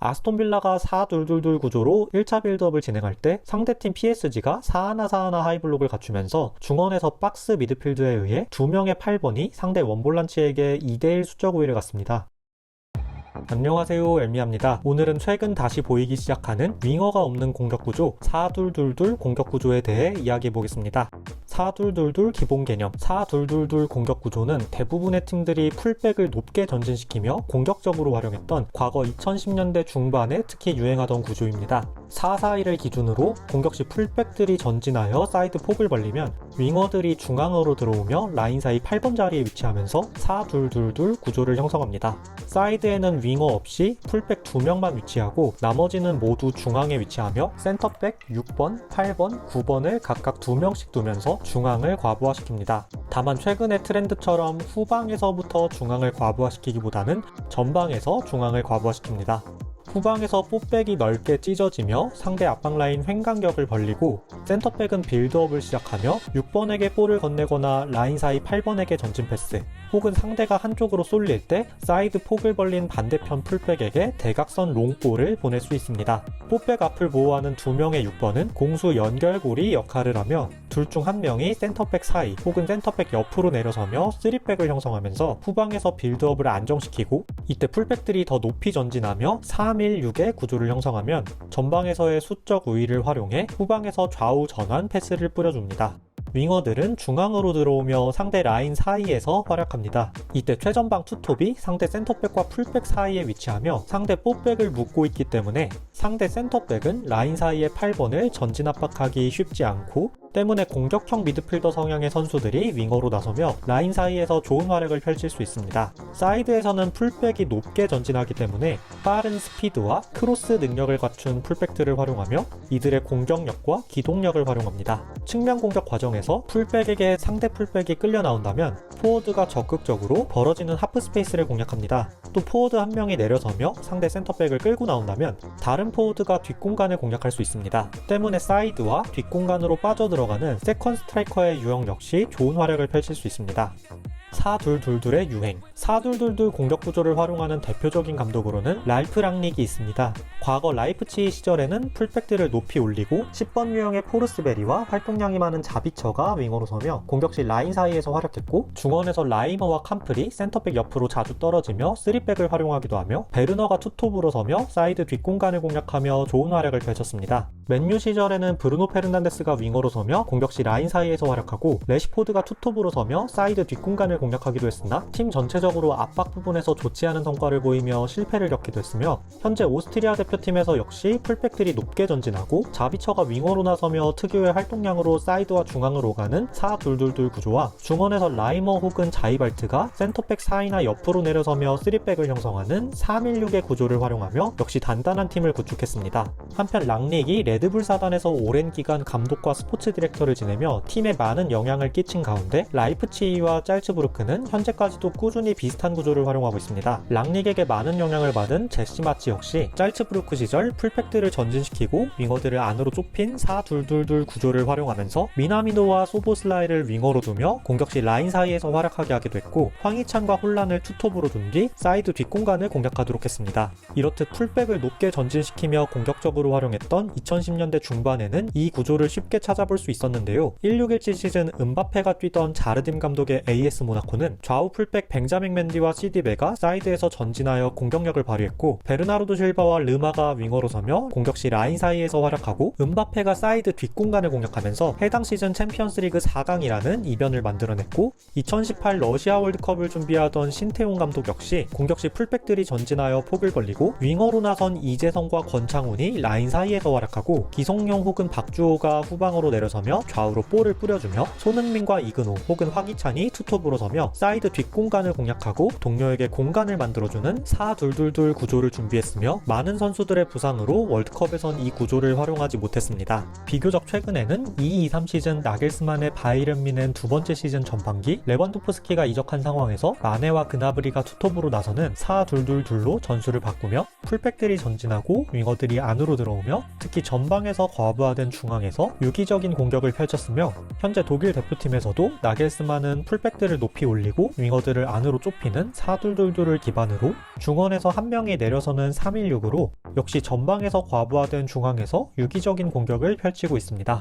아스톤빌라가 4-2-2-2 구조로 1차 빌드업을 진행할 때 상대팀 PSG가 4-1-4-1 하이블록을 갖추면서 중원에서 박스 미드필드에 의해 2명의 8번이 상대 원볼란치에게 2대1 수적 우위를 갖습니다. 안녕하세요 엘미입니다. 오늘은 최근 다시 보이기 시작하는 윙어가 없는 공격 구조 4-2-2-2 공격 구조에 대해 이야기해 보겠습니다. 4-2-2-2 기본 개념 4-2-2-2 공격 구조는 대부분의 팀들이 풀백을 높게 전진시키며 공격적으로 활용했던 과거 2010년대 중반에 특히 유행하던 구조입니다. 4-4-1을 기준으로 공격 시 풀백들이 전진하여 사이드 폭을 벌리면 윙어들이 중앙으로 들어오며 라인 사이 8번 자리에 위치하면서 4-2-2-2 구조를 형성합니다. 사이드에는 윙어 없이 풀백 2명만 위치하고 나머지는 모두 중앙에 위치하며 센터백 6번, 8번, 9번을 각각 2명씩 두면서 중앙을 과부하시킵니다. 다만 최근의 트렌드처럼 후방에서부터 중앙을 과부하시키기보다는 전방에서 중앙을 과부하시킵니다. 후방에서 뽀백이 넓게 찢어지며 상대 앞방 라인 횡간격을 벌리고 센터백은 빌드업을 시작하며 6번에게 볼을 건네거나 라인 사이 8번에게 전진 패스 혹은 상대가 한쪽으로 쏠릴 때 사이드 폭을 벌린 반대편 풀백에게 대각선 롱볼을 보낼 수 있습니다. 뽀백 앞을 보호하는 두 명의 6번은 공수 연결고리 역할을 하며 둘 중 한 명이 센터백 사이 혹은 센터백 옆으로 내려서며 3백을 형성하면서 후방에서 빌드업을 안정시키고 이때 풀백들이 더 높이 전진하며 3-1-6의 구조를 형성하면 전방에서의 수적 우위를 활용해 후방에서 좌우 전환 패스를 뿌려줍니다. 윙어들은 중앙으로 들어오며 상대 라인 사이에서 활약합니다. 이때 최전방 투톱이 상대 센터백과 풀백 사이에 위치하며 상대 뽀백을 묶고 있기 때문에 상대 센터백은 라인 사이의 8번을 전진 압박하기 쉽지 않고 때문에 공격형 미드필더 성향의 선수들이 윙어로 나서며 라인 사이에서 좋은 활약을 펼칠 수 있습니다. 사이드에서는 풀백이 높게 전진하기 때문에 빠른 스피드와 크로스 능력을 갖춘 풀백들을 활용하며 이들의 공격력과 기동력을 활용합니다. 측면 공격 과정에서 풀백에게 상대 풀백이 끌려 나온다면 포워드가 적극적으로 벌어지는 하프 스페이스를 공략합니다. 또 포워드 한 명이 내려서며 상대 센터백을 끌고 나온다면 다른 포워드가 뒷공간을 공략할 수 있습니다. 때문에 사이드와 뒷공간으로 빠져들어가는 세컨 스트라이커의 유형 역시 좋은 활약을 펼칠 수 있습니다. 4-2-2-2의 유행 4-2-2-2 공격 구조를 활용하는 대표적인 감독으로는 랄프 랑닉이 있습니다. 과거 라이프치히 시절에는 풀백들을 높이 올리고 10번 유형의 포르스베리와 활동량이 많은 자비처가 윙어로 서며 공격 시 라인 사이에서 활약했고 중원에서 라이머와 캄프리 센터백 옆으로 자주 떨어지며 3백을 활용하기도 하며 베르너가 투톱으로 서며 사이드 뒷공간을 공략하며 좋은 활약을 펼쳤습니다. 맨유 시절에는 브루노 페르난데스가 윙어로 서며 공격 시 라인 사이에서 활약하고 레시포드가 투톱으로 서며 사이드 뒷공간을 공략하기도 했으나 팀 전체적으로 압박 부분에서 좋지 않은 성과를 보이며 실패를 겪기도 했으며 현재 오스트리아 대표팀에서 역시 풀백들이 높게 전진하고 자비처가 윙어로 나서며 특유의 활동량으로 사이드와 중앙으로 가는 4-2-2-2 구조와 중원에서 라이머 혹은 자이발트가 센터백 사이나 옆으로 내려서며 3백을 형성하는 3-1-6의 구조를 활용하며 역시 단단한 팀을 구축했습니다. 한편 랑닉이 레 드불 사단에서 오랜 기간 감독과 스포츠 디렉터를 지내며 팀에 많은 영향을 끼친 가운데 라이프치히와 짤츠부르크는 현재까지도 꾸준히 비슷한 구조를 활용하고 있습니다. 랑닉에게 많은 영향을 받은 제시 마치 역시 짤츠부르크 시절 풀팩들을 전진시키고 윙어들을 안으로 좁힌 4-2-2-2 구조를 활용하면서 미나미노와 소보슬라이를 윙어로 두며 공격 시 라인 사이에서 활약하게 하기도 했고 황희찬과 혼란을 투톱으로 둔 뒤 사이드 뒷공간을 공략하도록 했습니다. 이렇듯 풀백을 높게 전진시키며 공격적으로 활용했던 2010 년대 중반에는 이 구조를 쉽게 찾아볼 수 있었는데요. 1617 시즌 은바페가 뛰던 자르딤 감독의 AS 모나코는 좌우 풀백 벤자민 맨디와 시디베가 사이드에서 전진하여 공격력을 발휘했고 베르나르도 실바와 르마가 윙어로 서며 공격 시 라인 사이에서 활약하고 은바페가 사이드 뒷공간을 공략하면서 해당 시즌 챔피언스리그 4강이라는 이변을 만들어냈고 2018 러시아 월드컵을 준비하던 신태용 감독 역시 공격 시 풀백들이 전진하여 폭을 벌리고 윙어로 나선 이재성과 권창훈이 라인 사이에서 활약하고 기성용 혹은 박주호가 후방으로 내려서며 좌우로 볼을 뿌려주며 손흥민과 이근호 혹은 황희찬이 투톱으로 서며 사이드 뒷공간을 공략하고 동료에게 공간을 만들어주는 4-2-2-2 구조를 준비했으며 많은 선수들의 부상으로 월드컵에선 이 구조를 활용하지 못했습니다. 비교적 최근에는 2-2-3 시즌 나겔스만의 바이른 미넨 두 번째 시즌 전반기 레반도프스키가 이적한 상황에서 마네와 그나브리가 투톱으로 나서는 4-2-2-2로 전술을 바꾸며 풀백들이 전진하고 윙어들이 안으로 들어오며 특히 전 전방에서 과부하된 중앙에서 유기적인 공격을 펼쳤으며 현재 독일 대표팀에서도 나겔스만은 풀백들을 높이 올리고 윙어들을 안으로 좁히는 4둘둘둘을 기반으로 중원에서 한 명이 내려서는 316으로 역시 전방에서 과부하된 중앙에서 유기적인 공격을 펼치고 있습니다.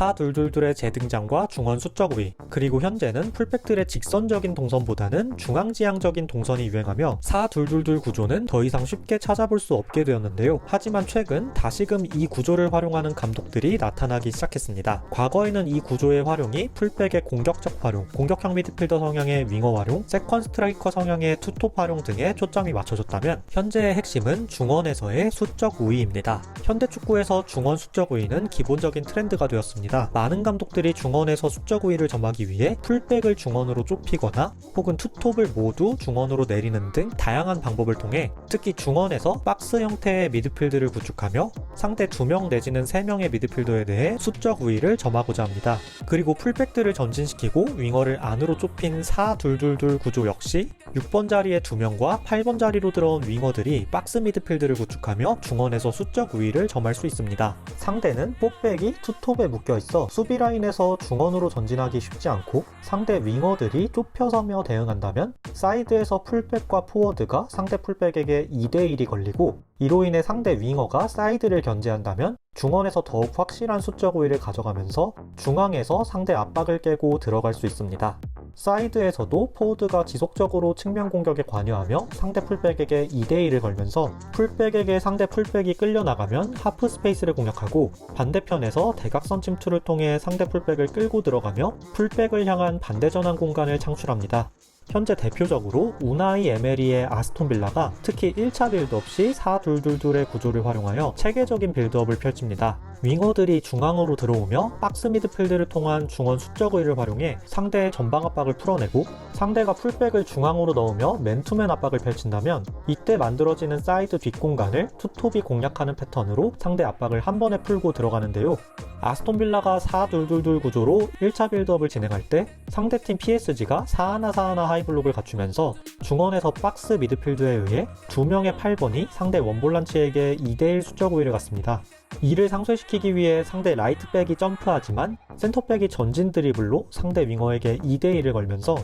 4둘둘둘의 재등장과 중원 수적 우위, 그리고 현재는 풀백들의 직선적인 동선보다는 중앙지향적인 동선이 유행하며 4둘둘둘 구조는 더 이상 쉽게 찾아볼 수 없게 되었는데요. 하지만 최근 다시금 이 구조를 활용하는 감독들이 나타나기 시작했습니다. 과거에는 이 구조의 활용이 풀백의 공격적 활용, 공격형 미드필더 성향의 윙어 활용, 세컨 스트라이커 성향의 투톱 활용 등에 초점이 맞춰졌다면 현재의 핵심은 중원에서의 수적 우위입니다. 현대 축구에서 중원 수적 우위는 기본적인 트렌드가 되었습니다. 많은 감독들이 중원에서 수적 우위를 점하기 위해 풀백을 중원으로 좁히거나 혹은 투톱을 모두 중원으로 내리는 등 다양한 방법을 통해 특히 중원에서 박스 형태의 미드필드를 구축하며 상대 2명 내지는 3명의 미드필더에 대해 수적 우위를 점하고자 합니다. 그리고 풀백들을 전진시키고 윙어를 안으로 좁힌 4-2-2-2 구조 역시 6번 자리에 2명과 8번 자리로 들어온 윙어들이 박스 미드필드를 구축하며 중원에서 수적 우위를 점할 수 있습니다. 상대는 뽀백이 투톱 에 묶여 있어 수비 라인에서 중원으로 전진하기 쉽지 않고 상대 윙어들이 좁혀서며 대응한다면 사이드에서 풀백과 포워드가 상대 풀백에게 2대1이 걸리고 이로 인해 상대 윙어가 사이드를 견제한다면 중원에서 더욱 확실한 수적 우위를 가져가면서 중앙에서 상대 압박을 깨고 들어갈 수 있습니다. 사이드에서도 포워드가 지속적으로 측면 공격에 관여하며 상대 풀백에게 2대1을 걸면서 풀백에게 상대 풀백이 끌려나가면 하프 스페이스를 공략하고 반대편에서 대각선 침투를 통해 상대 풀백을 끌고 들어가며 풀백을 향한 반대 전환 공간을 창출합니다. 현재 대표적으로 우나이 에메리의 아스톤 빌라가 특히 1차 빌드업 시 4-2-2-2의 구조를 활용하여 체계적인 빌드업을 펼칩니다. 윙어들이 중앙으로 들어오며 박스 미드필드를 통한 중원 수적 의를 활용해 상대의 전방 압박을 풀어내고 상대가 풀백을 중앙으로 넣으며 맨투맨 압박을 펼친다면 이때 만들어지는 사이드 뒷공간을 투톱이 공략하는 패턴으로 상대 압박을 한 번에 풀고 들어가는데요. 아스톤 빌라가 4-2-2-2 구조로 1차 빌드업을 진행할 때 상대팀 PSG가 4-1-4-1 하이블록을 갖추면서 중원에서 박스 미드필드에 의해 2명의 8번이 상대 원볼란치에게 2대1 수적 우위를 갖습니다. 이를 상쇄시키기 위해 상대 라이트백이 점프하지만 센터백이 전진 드리블로 상대 윙어에게 2대1을 걸면서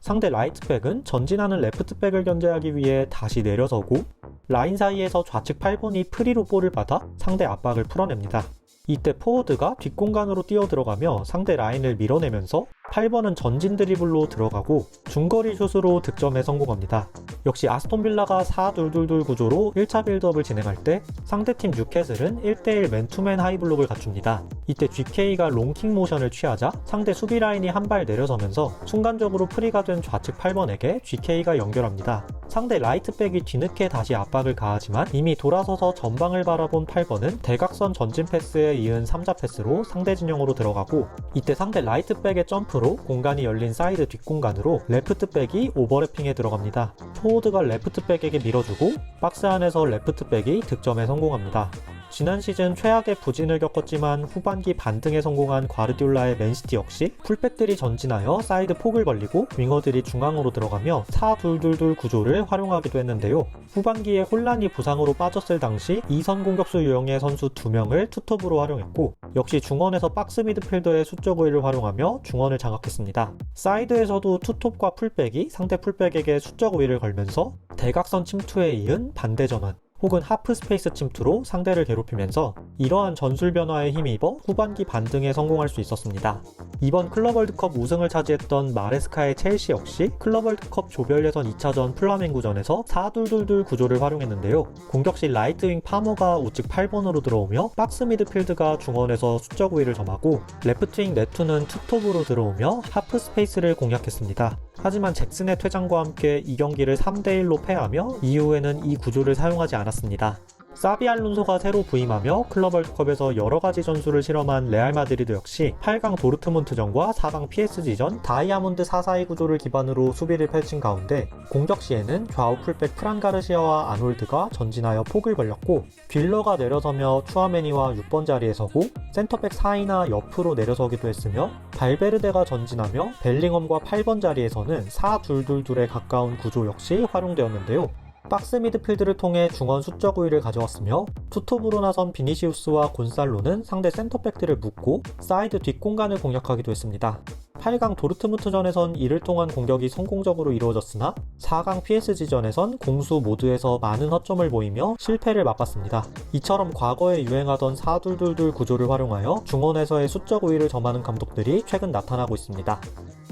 상대 라이트백은 전진하는 레프트백을 견제하기 위해 다시 내려서고 라인 사이에서 좌측 8번이 프리로 볼을 받아 상대 압박을 풀어냅니다. 이때 포워드가 뒷공간으로 뛰어 들어가며 상대 라인을 밀어내면서 8번은 전진 드리블로 들어가고 중거리 슛으로 득점에 성공합니다. 역시 아스톤 빌라가 4-2-2-2 구조로 1차 빌드업을 진행할 때 상대팀 뉴캐슬은 1대1 맨투맨 하이블록을 갖춥니다. 이때 GK가 롱킹 모션을 취하자 상대 수비 라인이 한 발 내려서면서 순간적으로 프리가 된 좌측 8번에게 GK가 연결합니다. 상대 라이트백이 뒤늦게 다시 압박을 가하지만 이미 돌아서서 전방을 바라본 8번은 대각선 전진 패스에 이은 3자 패스로 상대 진영으로 들어가고 이때 상대 라이트백의 점프로 공간이 열린 사이드 뒷공간으로 레프트백이 오버래핑에 들어갑니다. 포워드가 레프트백에게 밀어주고 박스 안에서 레프트백이 득점에 성공합니다. 지난 시즌 최악의 부진을 겪었지만 후반기 반등에 성공한 과르디올라의 맨시티 역시 풀백들이 전진하여 사이드 폭을 벌리고 윙어들이 중앙으로 들어가며 4-2-2-2 구조를 활용하기도 했는데요. 후반기에 혼란이 부상으로 빠졌을 당시 2선 공격수 유형의 선수 2명을 투톱으로 활용했고 역시 중원에서 박스 미드필더의 수적 우위를 활용하며 중원을 장악했습니다. 사이드에서도 투톱과 풀백이 상대 풀백에게 수적 우위를 걸면서 대각선 침투에 이은 반대 전환 혹은 하프 스페이스 침투로 상대를 괴롭히면서 이러한 전술 변화에 힘입어 후반기 반등에 성공할 수 있었습니다. 이번 클럽 월드컵 우승을 차지했던 마레스카의 첼시 역시 클럽 월드컵 조별 예선 2차전 플라멩구전에서 4-2-2-2 구조를 활용했는데요. 공격 시 라이트윙 파머가 우측 8번으로 들어오며 박스 미드필드가 중원에서 수적 우위를 점하고 레프트윙 네투는 투톱으로 들어오며 하프 스페이스를 공략했습니다. 하지만 잭슨의 퇴장과 함께 이 경기를 3대1로 패하며 이후에는 이 구조를 사용하지 않았습니다. 사비 알론소가 새로 부임하며 클럽 월드컵에서 여러 가지 전술을 실험한 레알 마드리드 역시 8강 도르트문트전과 4강 PSG전 다이아몬드 4-4-2 구조를 기반으로 수비를 펼친 가운데 공격 시에는 좌우 풀백 프란 가르시아와 아놀드가 전진하여 폭을 벌렸고 딜러가 내려서며 추아메니와 6번 자리에 서고 센터백 사이나 옆으로 내려서기도 했으며 발베르데가 전진하며 벨링엄과 8번 자리에서는 4-2-2-2에 가까운 구조 역시 활용되었는데요. 박스 미드필드를 통해 중원 수적 우위를 가져왔으며 투톱으로 나선 비니시우스와 곤살로는 상대 센터백들을 묶고 사이드 뒷공간을 공략하기도 했습니다. 8강 도르트무트전에선 이를 통한 공격이 성공적으로 이루어졌으나 4강 PSG전에선 공수 모두에서 많은 허점을 보이며 실패를 맛봤습니다. 이처럼 과거에 유행하던 4-2-2 구조를 활용하여 중원에서의 수적 우위를 점하는 감독들이 최근 나타나고 있습니다.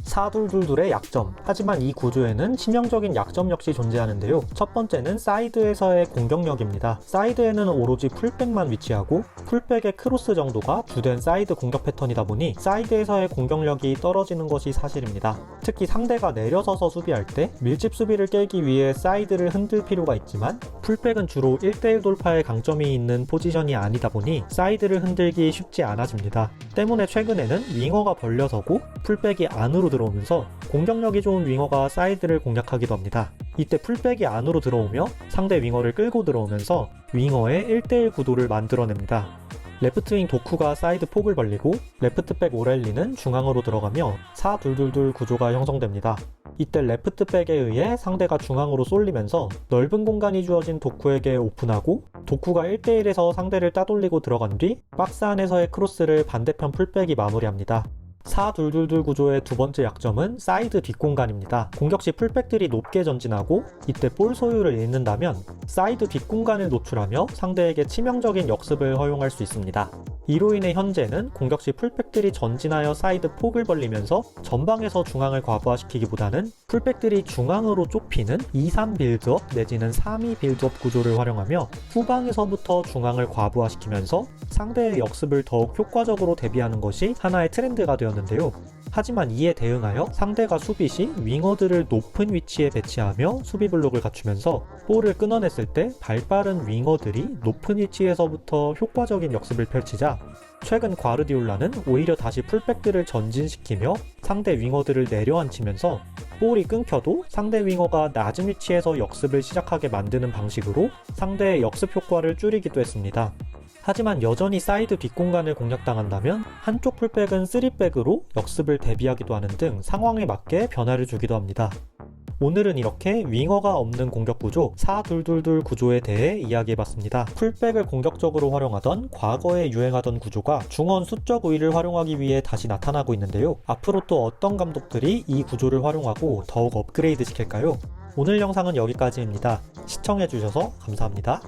4-2-2-2의 약점. 하지만 이 구조에는 치명적인 약점 역시 존재하는데요. 첫 번째는 사이드에서의 공격력입니다. 사이드에는 오로지 풀백만 위치하고 풀백의 크로스 정도가 주된 사이드 공격 패턴이다 보니 사이드에서의 공격력이 떨어지는 것이 사실입니다. 특히 상대가 내려서서 수비할 때 밀집 수비를 깨기 위해 사이드를 흔들 필요가 있지만 풀백은 주로 1대1 돌파의 강점이 있는 포지션이 아니다 보니 사이드를 흔들기 쉽지 않아집니다. 때문에 최근에는 윙어가 벌려서고 풀백이 안으로 들어오면서 공격력이 좋은 윙어가 사이드를 공략하기도 합니다. 이때 풀백이 안으로 들어오며 상대 윙어를 끌고 들어오면서 윙어의 1대1 구도를 만들어냅니다. 레프트윙 도쿠가 사이드 폭을 벌리고 레프트백 오렐리는 중앙으로 들어가며 4-2-2-2 구조가 형성됩니다. 이때 레프트백에 의해 상대가 중앙으로 쏠리면서 넓은 공간이 주어진 도쿠에게 오픈하고 도쿠가 1대1에서 상대를 따돌리고 들어간 뒤 박스 안에서의 크로스를 반대편 풀백이 마무리합니다. 4-2-2-2 구조의 두 번째 약점은 사이드 뒷공간입니다. 공격 시 풀백들이 높게 전진하고 이때 볼 소유를 잃는다면 사이드 뒷공간을 노출하며 상대에게 치명적인 역습을 허용할 수 있습니다. 이로 인해 현재는 공격 시 풀백들이 전진하여 사이드 폭을 벌리면서 전방에서 중앙을 과부하시키기보다는 풀백들이 중앙으로 좁히는 2-3 빌드업 내지는 3-2 빌드업 구조를 활용하며 후방에서부터 중앙을 과부하시키면서 상대의 역습을 더욱 효과적으로 대비하는 것이 하나의 트렌드가 되 었는데요. 하지만 이에 대응하여 상대가 수비 시 윙어들을 높은 위치에 배치하며 수비 블록을 갖추면서 볼을 끊어냈을 때 발빠른 윙어들이 높은 위치에서부터 효과적인 역습을 펼치자 최근 과르디올라는 오히려 다시 풀백들을 전진시키며 상대 윙어들을 내려앉히면서 볼이 끊겨도 상대 윙어가 낮은 위치에서 역습을 시작하게 만드는 방식으로 상대의 역습 효과를 줄이기도 했습니다. 하지만 여전히 사이드 뒷공간을 공략당한다면 한쪽 풀백은 3백으로 역습을 대비하기도 하는 등 상황에 맞게 변화를 주기도 합니다. 오늘은 이렇게 윙어가 없는 공격 구조 4-2-2-2 구조에 대해 이야기해봤습니다. 풀백을 공격적으로 활용하던 과거에 유행하던 구조가 중원 수적 우위를 활용하기 위해 다시 나타나고 있는데요. 앞으로 또 어떤 감독들이 이 구조를 활용하고 더욱 업그레이드 시킬까요? 오늘 영상은 여기까지입니다. 시청해주셔서 감사합니다.